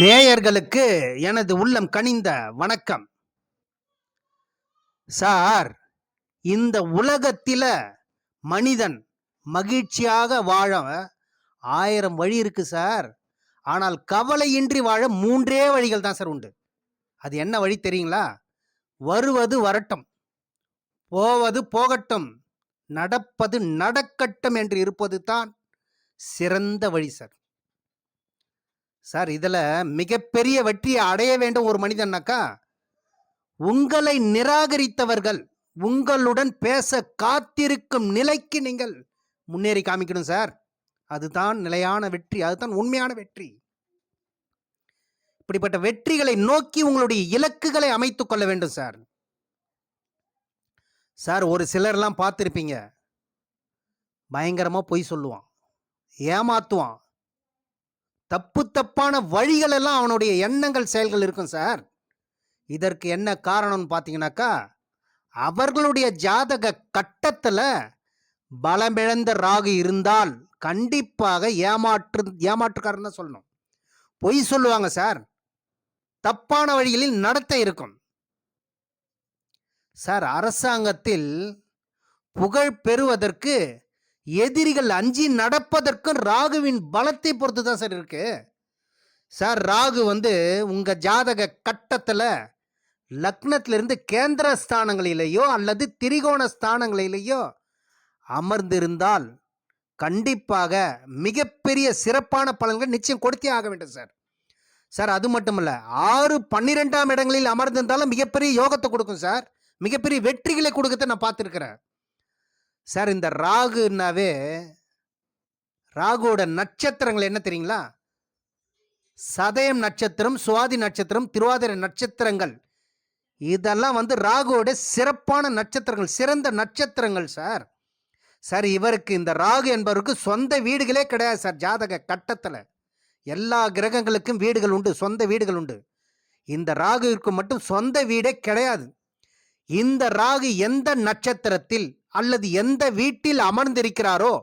நேயர்களுக்கு எனது உள்ளம் கனிந்த வணக்கம். சார் இந்த உலகத்தில் மனிதன் மகிழ்ச்சியாக வாழ ஆயிரம் வழி இருக்கு சார். ஆனால் கவலையின்றி வாழ மூன்றே வழிகள் தான் சார் உண்டு. அது என்ன வழி தெரியுங்களா? வருவது வரட்டும் போவது போகட்டும் நடப்பது நடக்கட்டும் என்று இருப்பது தான் சிறந்த வழி சார். சார் இதில் மிகப்பெரிய வெற்றியை அடைய வேண்டும் ஒரு மனிதன்னாக்கா உங்களை நிராகரித்தவர்கள் உங்களுடன் பேச காத்திருக்கும் நிலைக்கு நீங்கள் முன்னேறி காமிக்கணும் சார். அதுதான் நிலையான வெற்றி அதுதான் உண்மையான வெற்றி. இப்படிப்பட்ட வெற்றிகளை நோக்கி உங்களுடைய இலக்குகளை அமைத்துக் கொள்ள வேண்டும் சார். சார் ஒரு சிலர்லாம் பார்த்துருப்பீங்க. பயங்கரமாக பொய் சொல்லுவான் ஏமாத்துவான். தப்பு தப்பான வழிகள் எல்லாம் அவனுடைய எண்ணங்கள் செயல்கள் இருக்கும் சார். இதற்கு என்ன காரணம்னு பார்த்தீங்கன்னாக்கா அவர்களுடைய ஜாதக கட்டத்தில் பலமிழந்த ராகு இருந்தால் கண்டிப்பாக ஏமாற்று ஏமாற்றுக்காரன் தான் சொல்லணும். பொய் சொல்லுவாங்க சார். தப்பான வழிகளில் நடத்த இருக்கும். சார் அரசாங்கத்தில் புகழ் பெறுவதற்கு எதிரிகள் அஞ்சி நடப்பதற்கும் ராகுவின் பலத்தை பொறுத்து தான் சார் இருக்கு. சார் ராகு வந்து உங்க ஜாதக கட்டத்தில் லக்னத்திலிருந்து கேந்திர ஸ்தானங்களிலேயோ அல்லது திரிகோண ஸ்தானங்களிலேயோ அமர்ந்திருந்தால் கண்டிப்பாக மிகப்பெரிய சிறப்பான பலன்கள் நிச்சயம் கொடுத்தே ஆக வேண்டும் சார். சார் அது மட்டும் இல்லை ஆறு பன்னிரெண்டாம் இடங்களில் அமர்ந்திருந்தாலும் மிகப்பெரிய யோகத்தை கொடுக்கும் சார். மிகப்பெரிய வெற்றிகளை கொடுக்கத்தை நான் பார்த்துருக்குறேன். சார் இந்த ராகுனாவே ராகுவோட நட்சத்திரங்கள் என்ன தெரியுங்களா? சதயம் நட்சத்திரம் சுவாதி நட்சத்திரம் திருவாதிரை நட்சத்திரங்கள். இதெல்லாம் வந்து ராகுவோட சிறப்பான நட்சத்திரங்கள் சிறந்த நட்சத்திரங்கள் சார். சார் இவருக்கு இந்த ராகு என்பவருக்கு சொந்த வீடுகளே கிடையாது சார் ஜாதக கட்டத்தில். எல்லா கிரகங்களுக்கும் வீடுகள் உண்டு சொந்த வீடுகள் உண்டு. இந்த ராகுவிற்கு மட்டும் சொந்த வீடே கிடையாது. இந்த ராகு எந்த நட்சத்திரத்தில் அல்லது எந்த வீட்டில் அமர்ந்திருக்கிறாரோ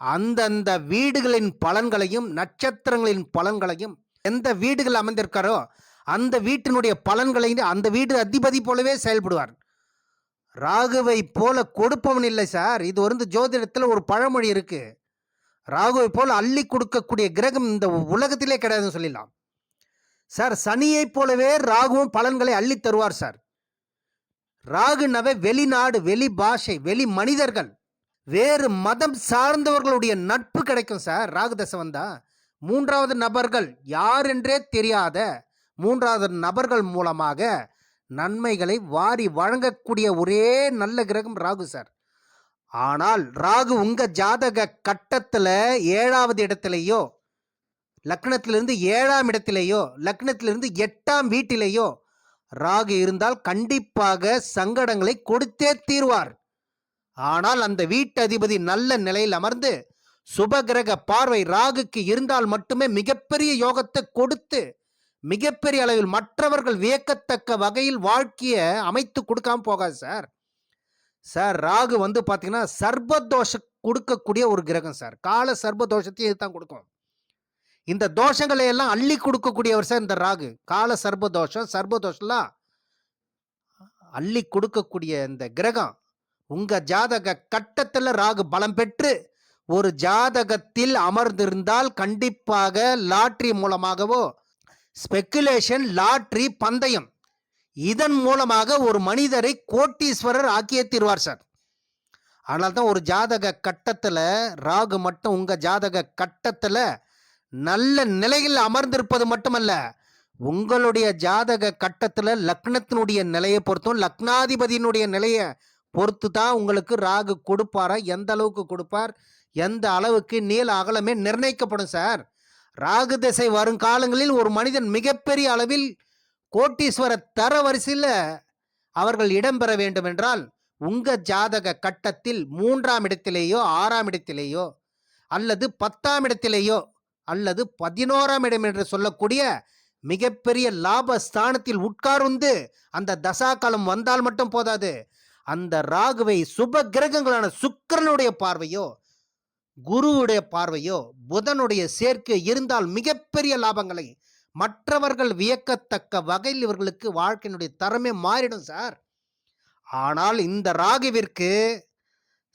அந்தந்த வீடுகளின் பலன்களையும் நட்சத்திரங்களின் பலன்களையும் எந்த வீடுகள் அமர்ந்திருக்காரோ அந்த வீட்டினுடைய பலன்களையும் அந்த வீடு அதிபதி போலவே செயல்படுவார். ராகுவை போல கொடுப்பவன் இல்லை சார். இது வந்து ஜோதிடத்தில் ஒரு பழமொழி இருக்கு. ராகுவை போல அள்ளி கொடுக்கக்கூடிய கிரகம் இந்த உலகத்திலே கிடையாதுன்னு சொல்லிடலாம். சார் சனியைப் போலவே ராகுவும் பலன்களை அள்ளி தருவார் சார். ராகுனவே வெளிநாடு வெளி பாஷை வெளி மனிதர்கள். வேறு மதம் சார்ந்தவர்களுடைய நட்பு கிடைக்கும் சார். ராகு தசை வந்தா மூன்றாவது நபர்கள் யார் என்றே தெரியாத மூன்றாவது நபர்கள் மூலமாக நன்மைகளை வாரி வழங்கக்கூடிய ஒரே நல்ல கிரகம் ராகு சார். ஆனால் ராகு உங்க ஜாதக கட்டத்தில் ஏழாவது இடத்திலேயோ லக்னத்திலிருந்து ஏழாம் இடத்திலேயோ லக்னத்திலிருந்து எட்டாம் வீட்டிலேயோ ராகு இருந்தால் கண்டிப்பாக சங்கடங்களை கொடுத்தே தீர்வார். ஆனால் அந்த வீட்டதிபதி நல்ல நிலையில் அமர்ந்து சுபகிரக பார்வை ராகுக்கு இருந்தால் மட்டுமே மிகப்பெரிய யோகத்தை கொடுத்து மிகப்பெரிய அளவில் மற்றவர்கள் வியக்கத்தக்க வகையில் வாழ்க்கையை அமைத்து கொடுக்காம போகாது சார். சார் ராகு வந்து பார்த்தீங்கன்னா சர்பதோஷம் கொடுக்கக்கூடிய ஒரு கிரகம் சார். கால சர்பதோஷத்தையும் இதுதான் கொடுக்கும். இந்த தோஷங்களை எல்லாம் அள்ளி கொடுக்கக்கூடியவர் சார் இந்த ராகு. கால சர்பதோஷம் சர்பதோஷம்லாம் அள்ளி கொடுக்கக்கூடிய இந்த கிரகம். உங்க ஜாதக கட்டத்தில் ராகு பலம் பெற்று ஒரு ஜாதகத்தில் அமர்ந்திருந்தால் கண்டிப்பாக லாட்ரி மூலமாகவோ ஸ்பெக்குலேஷன் லாட்ரி பந்தயம். இதன் மூலமாக ஒரு மனிதரை கோட்டீஸ்வரர் ஆக்கியே தீர்வார் சார். அதனால தான் ஒரு ஜாதக கட்டத்தில் ராகு மட்டும் உங்கள் ஜாதக கட்டத்தில் நல்ல நிலையில் அமர்ந்திருப்பது மட்டுமல்ல உங்களுடைய ஜாதக கட்டத்தில் லக்னத்தினுடைய நிலையை பொறுத்தும் லக்னாதிபதியினுடைய நிலையை பொறுத்து தான் உங்களுக்கு ராகு கொடுப்பாரா எந்த அளவுக்கு கொடுப்பார் எந்த அளவுக்கு நீள அகலமே நிர்ணயிக்கப்படும் சார். ராகு திசை வரும் காலங்களில் ஒரு மனிதன் மிகப்பெரிய அளவில் கோட்டீஸ்வர தர வரிசையில் அவர்கள் இடம்பெற வேண்டும் என்றால் உங்க ஜாதக கட்டத்தில் மூன்றாம் இடத்திலேயோ ஆறாம் இடத்திலேயோ அல்லது பத்தாம் இடத்திலேயோ அல்லது பதினோராம் இடம் என்று சொல்லக்கூடிய மிகப்பெரிய லாப ஸ்தானத்தில் உட்கார்ந்து அந்த தசாகாலம் வந்தால் மட்டும் போதாது. அந்த ராகுவை சுப கிரகங்களான சுக்கிரனுடைய பார்வையோ குருவுடைய பார்வையோ புதனுடைய சேர்க்கை இருந்தால் மிகப்பெரிய லாபங்களை மற்றவர்கள் வியக்கத்தக்க வகையில் இவர்களுக்கு வாழ்க்கையினுடைய தரமே மாறிடும் சார். ஆனால் இந்த ராகுவிற்கு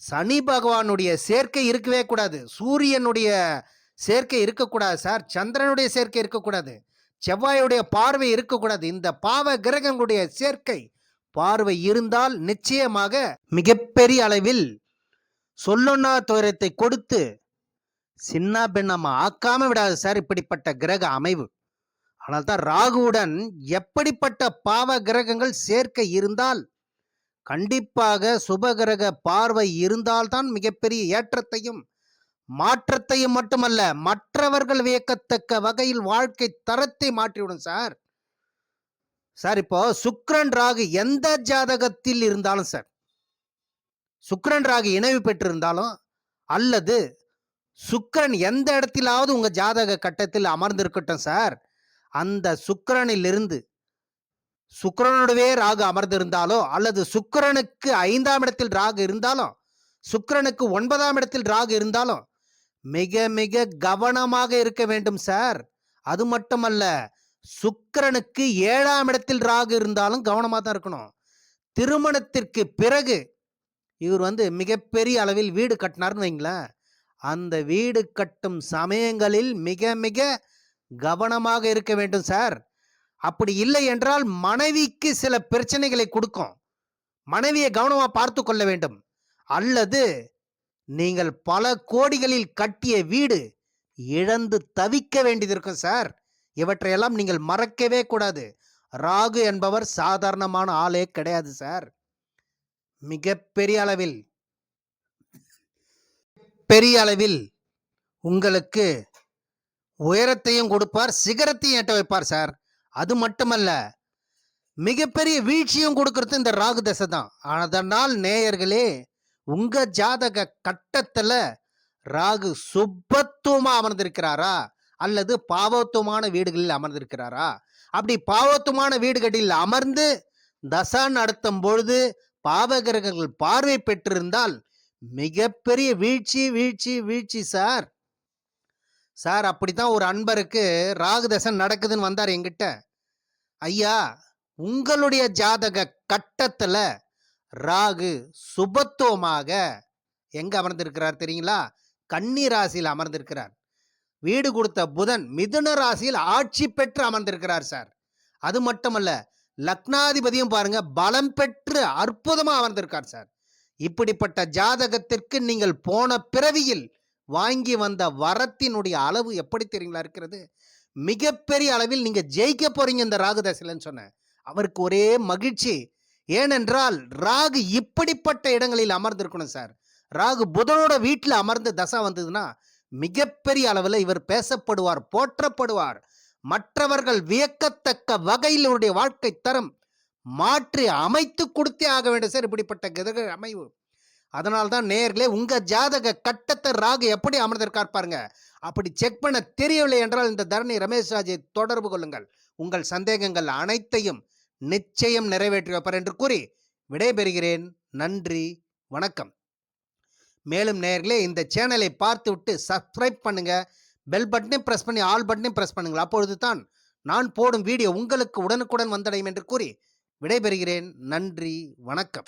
சனி பகவானுடைய சேர்க்கை இருக்கவே கூடாது. சூரியனுடைய சேர்க்கை இருக்கக்கூடாது சார். சந்திரனுடைய சேர்க்கை இருக்கக்கூடாது. செவ்வாயுடைய பார்வை இருக்கக்கூடாது. இந்த பாவ கிரகங்களுடைய சேர்க்கை பார்வை இருந்தால் நிச்சயமாக மிகப்பெரிய அளவில் சொல்லொன்னா துயரத்தை கொடுத்து சின்ன பின்னமா ஆக்காம விடாது சார் இப்படிப்பட்ட கிரக அமைவு. ஆனால் தான் ராகுவுடன் எப்படிப்பட்ட பாவ கிரகங்கள் சேர்க்கை இருந்தால் கண்டிப்பாக சுபகிரக பார்வை இருந்தால்தான் மிகப்பெரிய ஏற்றத்தையும் மாற்றத்தையும் மட்டுமல்ல மற்றவர்கள் வியக்கத்தக்க வகையில் வாழ்க்கை தரத்தை மாற்றிவிடும் சார். சார் இப்போ சுக்ரன் ராகு எந்த ஜாதகத்தில் இருந்தாலும் சார் சுக்ரன் ராகு இணைவு பெற்றிருந்தாலும் அல்லது சுக்ரன் எந்த இடத்திலாவது உங்கள் ஜாதக கட்டத்தில் அமர்ந்திருக்கட்டும் சார் அந்த சுக்கரனிலிருந்து சுக்கரனுடவே ராகு அமர்ந்திருந்தாலோ அல்லது சுக்கிரனுக்கு ஐந்தாம் இடத்தில் ராகு இருந்தாலும் சுக்கரனுக்கு ஒன்பதாம் இடத்தில் ராகு இருந்தாலும் மிக மிக கவனமாக இருக்க வேண்டும் சார் அது மட்டுமல்ல சுக்கரனுக்கு ஏழாம் இடத்தில் ராகு இருந்தாலும் கவனமாக தான் இருக்கணும். திருமணத்திற்கு பிறகு இவர் வந்து மிகப்பெரிய அளவில் வீடு கட்டினார்னு வைங்களேன். அந்த வீடு கட்டும் சமயங்களில் மிக மிக கவனமாக இருக்க வேண்டும் சார் அப்படி இல்லை என்றால் மனைவிக்கு சில பிரச்சனைகளை கொடுக்கும். மனைவியை கவனமாக பார்த்து கொள்ள வேண்டும். அல்லது நீங்கள் பல கோடிகளில் கட்டிய வீடு இழந்து தவிக்க வேண்டியது இருக்கும் சார். இவற்றையெல்லாம் நீங்கள் மறக்கவே கூடாது. ராகு என்பவர் சாதாரணமான ஆளே கிடையாது சார். மிகப்பெரிய அளவில் பெரிய அளவில் உங்களுக்கு உயரத்தையும் கொடுப்பார் சிகரத்தையும் எட்ட வைப்பார் சார். அது மட்டுமல்ல மிகப்பெரிய வீழ்ச்சியும் கொடுக்கறது இந்த ராகு தசை தான். அதனால் நேயர்களே உங்க ஜாதக கட்டத்துல ராகு சுபத்துவமா அமர்ந்திருக்கிறாரா? அல்லது பாவத்துவமான வீடுகளில் அமர்ந்திருக்கிறாரா? அப்படி பாவத்துவமான வீடுகளில் அமர்ந்து தசா நடத்தும் பொழுது பாவகிரகங்கள் பார்வை பெற்றிருந்தால் மிகப்பெரிய வீழ்ச்சி வீழ்ச்சி வீழ்ச்சி சார். சார் அப்படித்தான் ஒரு அன்பருக்கு ராகு தசை நடக்குதுன்னு வந்தார் எங்கிட்ட ஐயா உங்களுடைய ஜாதக கட்டத்துல ராகு சுபத்துவமாக எங்க அமர்ந்திருக்கிறார் தெரியுங்களா? கன்னி ராசியில் அமர்ந்திருக்கிறார். வீடு கொடுத்த புதன் மிதுன ராசியில் ஆட்சி பெற்று அமர்ந்திருக்கிறார் சார். அது மட்டுமல்ல லக்னாதிபதியும் பாருங்க பலம் பெற்று அற்புதமாக அமர்ந்திருக்கார் சார். இப்படிப்பட்ட ஜாதகத்திற்கு நீங்கள் போன பிறவியில் வாங்கி வந்த வரத்தினுடைய அளவு எப்படி தெரியுங்களா இருக்கிறது? மிகப்பெரிய அளவில் நீங்கள் ஜெயிக்க போறீங்க இந்த ராகு தசையிலன்னு சொன்னேன். அவருக்கு ஒரே மகிழ்ச்சி ஏனென்றால் ராகு இப்படிப்பட்ட இடங்களில் அமர்ந்திருக்கணும் சார். ராகு புதனோட வீட்டில் அமர்ந்து தசா வந்ததுன்னா மிகப்பெரிய அளவில் இவர் பேசப்படுவார் போற்றப்படுவார். மற்றவர்கள் வியக்கத்தக்க வகையில் இவருடைய வாழ்க்கை தரம் மாற்றி அமைத்து கொடுத்தே ஆக வேண்டும் சார் இப்படிப்பட்ட கிரக அமைவு. அதனால்தான் நேர்களே உங்க ஜாதக கட்டத்தை ராகு எப்படி அமர்ந்திருக்கார் பாருங்க. அப்படி செக் பண்ண தெரியவில்லை என்றால் இந்த தரணி ரமேஷ் ராஜை தொடர்பு கொள்ளுங்கள். உங்கள் சந்தேகங்கள் அனைத்தையும் நிச்சயம் நிறைவேற்றி வைப்பார் என்று கூறி விடைபெறுகிறேன். நன்றி. வணக்கம். மேலும் நேயர்களே இந்த சேனலை பார்த்துவிட்டு சப்ஸ்கிரைப் பண்ணுங்க. பெல் பட்டனையும் ப்ரெஸ் பண்ணி ஆல் பட்டனையும் ப்ரெஸ் பண்ணுங்கள். அப்பொழுது தான் நான் போடும் வீடியோ உங்களுக்கு உடனுக்குடன் வந்தடையும் என்று கூறி விடைபெறுகிறேன். நன்றி. வணக்கம்.